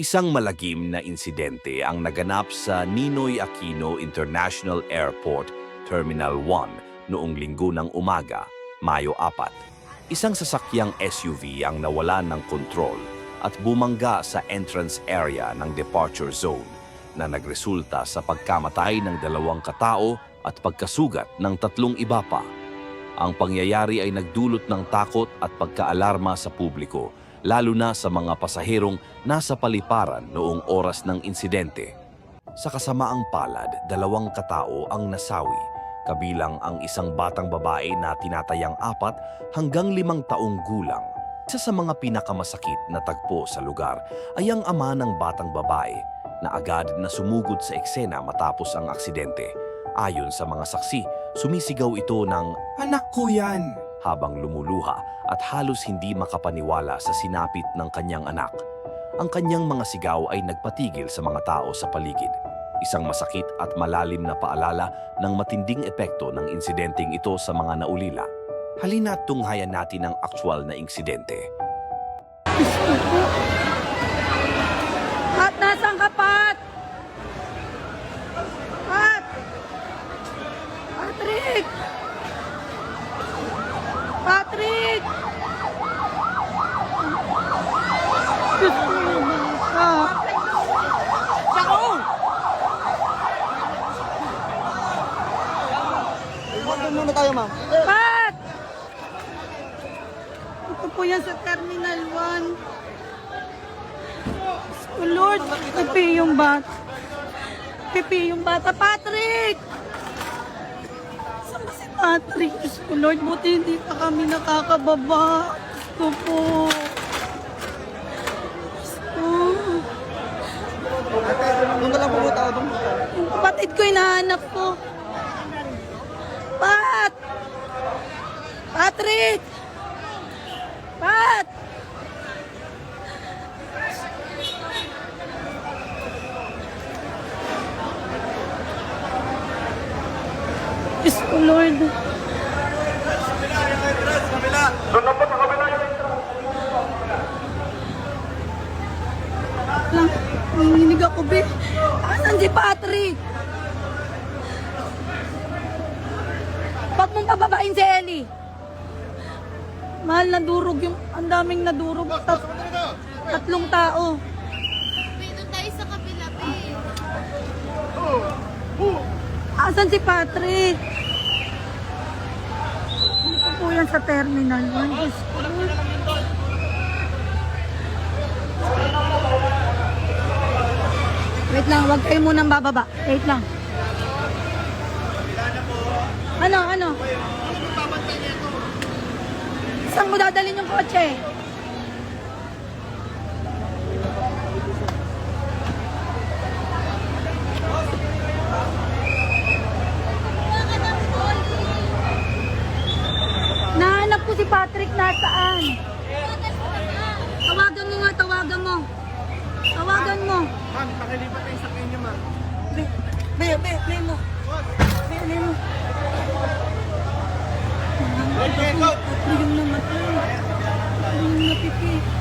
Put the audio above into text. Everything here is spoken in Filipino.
Isang malagim na insidente ang naganap sa Ninoy Aquino International Airport, Terminal 1 noong linggo ng umaga, Mayo 4. Isang sasakyang SUV ang nawala ng kontrol at bumangga sa entrance area ng departure zone na nagresulta sa pagkamatay ng dalawang katao at pagkasugat ng tatlong iba pa. Ang pangyayari ay nagdulot ng takot at pagkaalarma sa publiko, lalo na sa mga pasaherong nasa paliparan noong oras ng insidente. Sa kasamaang palad, dalawang katao ang nasawi, kabilang ang isang batang babae na tinatayang apat hanggang limang taong gulang. Isa sa mga pinakamasakit na tagpo sa lugar ay ang ama ng batang babae na agad na sumugod sa eksena matapos ang aksidente. Ayon sa mga saksi, sumisigaw ito ng Anak ko yan! Habang lumuluha at halos hindi makapaniwala sa sinapit ng kanyang anak. Ang kanyang mga sigaw ay nagpatigil sa mga tao sa paligid. Isang masakit at malalim na paalala ng matinding epekto ng insidenteng ito sa mga naulila. Halina tunghayan natin ang aktwal na insidente. Pat, nasaan ka, Pat? Pat! Patrick! Patrick! Diyos ko, bata. Ako! Doon muna tayo, ma'am. Pat! Ito po yan sa Terminal 1. Oh Lord, pipi yung bata. Pipi yung bata. Patrick! Saan ba si Patrick? Diyos ko, Lord, buti hindi pa kami nakakababa. Gusto po. Gusto. Doon na lang. Yung kapatid ko, hinahanap ko. Pat! Patrick! Pat! Diyos ko, Lord. Lang, nanginginig ako, be. Asan si Patrick? Ba't mong pababain si Ellie? Mahal na durog yung, ang daming nadurog. Tat, tatlong tao. Doon tayo sa kabila, babe. Asan si Patrick? Ano po yan sa terminal? Diyos ko. Wait lang, huwag kayo munang bababa. Wait lang. Ano, ano? Saan mo dadalhin yung kotse? Nahanap ko si Patrick nasaan? Tawagan mo nga, tawagan mo. Tawagan mo. Ma'am, pakilipat tayo sa kanya, ma'am. Be, be, be, be mo. Be, be mo. Patrick yung namatay. Yung napipi.